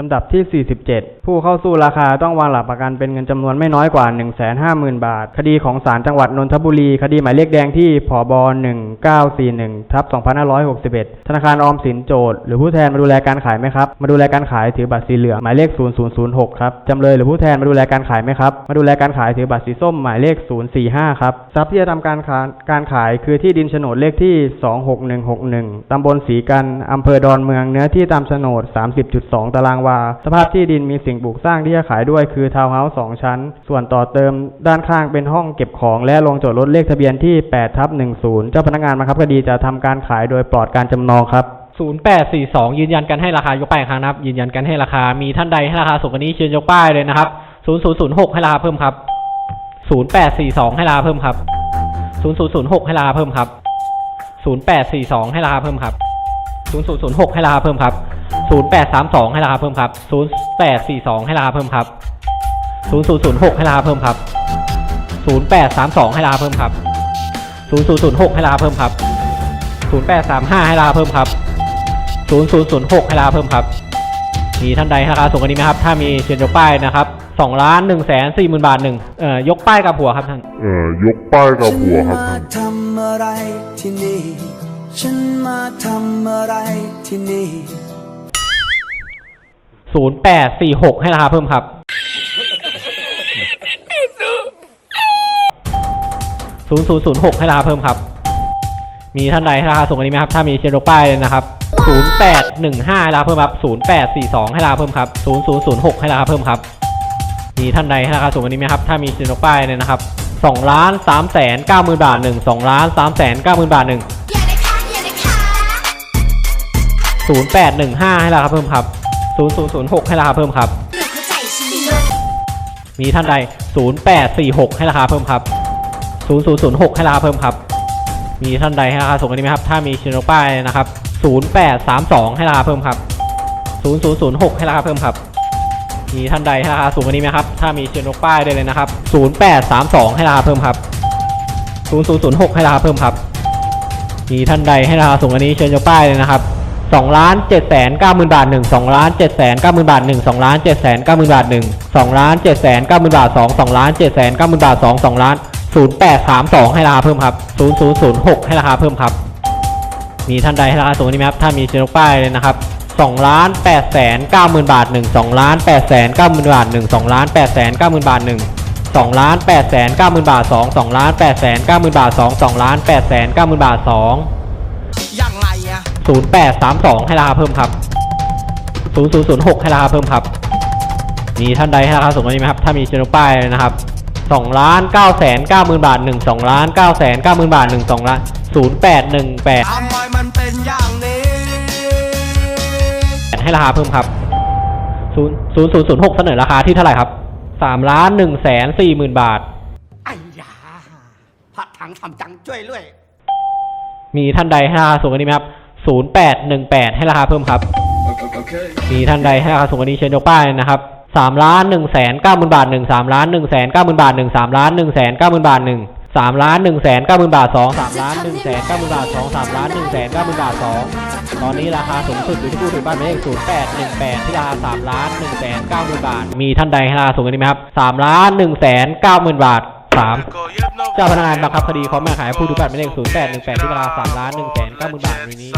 ลำดับที่ 47 ผู้เข้าสู้ราคาต้องวางหลักประกันเป็นเงินจำนวนไม่น้อยกว่า 150,000 บาท คดีของศาลจังหวัดนนทบุรี คดีหมายเลขแดงที่ผบ1941ทับ2561 ธนาคารออมสินโจทย์หรือผู้แทนมาดูแลการขายไหมครับ มาดูแลการขายถือบัตรสีเหลืองหมายเลข 0006 ครับ จำเลยหรือผู้แทนมาดูแลการขายไหมครับ มาดูแลการขายถือบัตรสีส้มหมายเลข 045 ครับ ทรัพย์ที่จะทำการขายการขายคือที่ดินโฉนดเลขที่ 26161ตำบลศรีกันอำเภอดอนเมืองเนื้อที่ตามโฉนด 30.2 ตารางวา สภาพที่ดินมีสิ่งปลูกสร้างที่จะขายด้วยคือทาวน์เฮาส์2ชั้น ส่วนต่อเติมด้านข้างเป็นห้องเก็บของและโรงจอดรถเลขทะเบียนที่8ทับ10 เจ้าพนักงานบังคับคดีจะทำการขายโดยปลอดการจำนองครับ0842 ยืนยันกันให้ราคายกป้ายครั้งนะครับ ยืนยันกันให้ราคา มีท่านใดให้ราคาสูงกว่านี้เชิญยกป้ายเลยนะครับ 0006 ให้ราคาเพิ่มครับ 0842 ให้ราคาเพิ่มครับ 0006 ให้ราคาเพิ่มครับ 0842 ให้ราคาเพิ่มครับ 0006 ให้ราคาเพิ่มครับ 0832 ให้ราคาเพิ่มครับ 0842 ให้ราคาเพิ่มครับ 0006 ให้ราคาเพิ่มครับ 0832 ให้ราคาเพิ่มครับ 0006 ให้ราคาเพิ่มครับ 0835 ให้ราคาเพิ่มครับ 0006 ให้ราคาเพิ่มครับ มีท่านใดให้ราคาสูงกว่านี้ไหมครับ ถ้ามีเชิญยกป้ายนะครับ2ล้าน1แสน4หมื่นบาทหนึ่งเอ่อยกป้ายกับหัวครับท่าน เอ่อยกป้ายกับหัวครับ ฉันมาทำอะไรที่นี่ ฉันมาทำอะไรที่นี่ 0846ให้ราคาเพิ่มครับ0006ให้ราคาเพิ่มครับ มีท่านใดให้ราคาสูงกว่านี้ไหมครับ ถ้ามีเชียร์โดป้ายเลยนะครับ0815ให้ราคาเพิ่มครับ0842ให้ราคาเพิ่มครับ0006ให้ราคาเพิ่มครับ มีท่านใดให้ราคาสูงกว่านี้ไหมครับ ถ้ามีเชียร์โดป้ายเลยนะครับ2ล้าน3แสน9หมื่นบาทหนึ่ง2ล้าน3แสน9หมื่นบาทหนึ่งอย่านะคะอย่านะคะ0815ให้ราคาเพิ่มครับ 0006 ให้ราคาเพิ่มครับมมีท่านใด 0846 ให้ราคาเพิ่มครับ 0006 ให้ราคาเพิ่มครับ มีท่านใดให้ราคาสูงกว่านี้ไหมครับ ถ้ามีชิโนป้ายนะครับ 0832 ให้ราคาเพิ่มครับ 0006 ให้ราคาเพิ่มครับ มีท่านใดให้ราคาสูงกว่านี้ไหมครับ ถ้ามีชิโนป้ายได้เลยนะครับ 0832 ให้ราคาเพิ่มครับ 0006 ให้ราคาเพิ่มครับ มีท่านใดให้ราคาสูงกว่านี้เชิญยกป้ายเลยนะครับ 2ล้าน7แสน9หมื่นบาท 1 2ล้าน7แสน9หมื่นบาท 1 2ล้าน7แสน9หมื่นบาท 1 2ล้าน7แสน9หมื่นบาท 2 2ล้าน7แสน9หมื่นบาท 2 2ล้าน0832 ให้ราคาเพิ่มครับ 0006 ให้ราคาเพิ่มครับ มีท่านใดให้ราคาสูงนี้ไหมครับ ถ้ามีเชิญยกป้ายเลยนะครับ2ล้าน8แสน9หมื่นบาท 1 2ล้าน8แสน9หมื่นบาท 1 2ล้าน8แสน9หมื่นบาท 1 2ล้าน8แสน9หมื่นบาท 2 2ล้าน8แสน9หมื่นบาท 2 2ล้าน8แสน9หมื่นบาท2ยัง 0832 ให้ราคาเพิ่มครับ 0006 ให้ราคาเพิ่มครับ มีท่านใดให้ราคาสูงกว่านี้ไหมครับ ถ้ามีเชนป้ายนะครับ2ล้าน9แสน9หมื่นบาท 1 2 ล้าน9แสน9หมื่นบาท 1 2ล้าน0818ทำไมมันเป็นอย่างนี้ ให้ราคาเพิ่มครับ0 0006เสนอราคาที่เท่าไหร่ครับ3ล้าน1แสน4หมื่นบาทไอ้ยาพระถังทำจังช่วยด้วย มีท่านใดให้ราคาสูงกว่านี้ไหมครับ 0818 ให้ราคาเพิ่มครับ มีท่านใดให้ราคาสูงกว่านี้เชิญยกป้ายนะครับ3ล้าน1แสน9หมื่นบาท1 3ล้าน1แสน9หมื่นบาท1 3ล้าน1แสน9หมื่นบาท1 3ล้าน1แสน9หมื่นบาท2 3ล้าน1แสน9หมื่นบาท2 3ล้าน1แสน9หมื่นบาท2ตอนนี้ราคาสูงสุดอยู่ที่ผู้ถือบ้านหมายเลข0818ที่ราคา3ล้าน1แสน9หมื่นบาท มีท่านใดให้ราคาสูงกว่านี้ไหมครับ3ล้าน1แสน9หมื่นบาท 3เจ้าพนักงานบังคับคดีขอแม่ขายผู้ดูบัตรไม่เลข0 8 1 8ที่เวลา3ล้าน1แสน9หมื่นบาทในนี้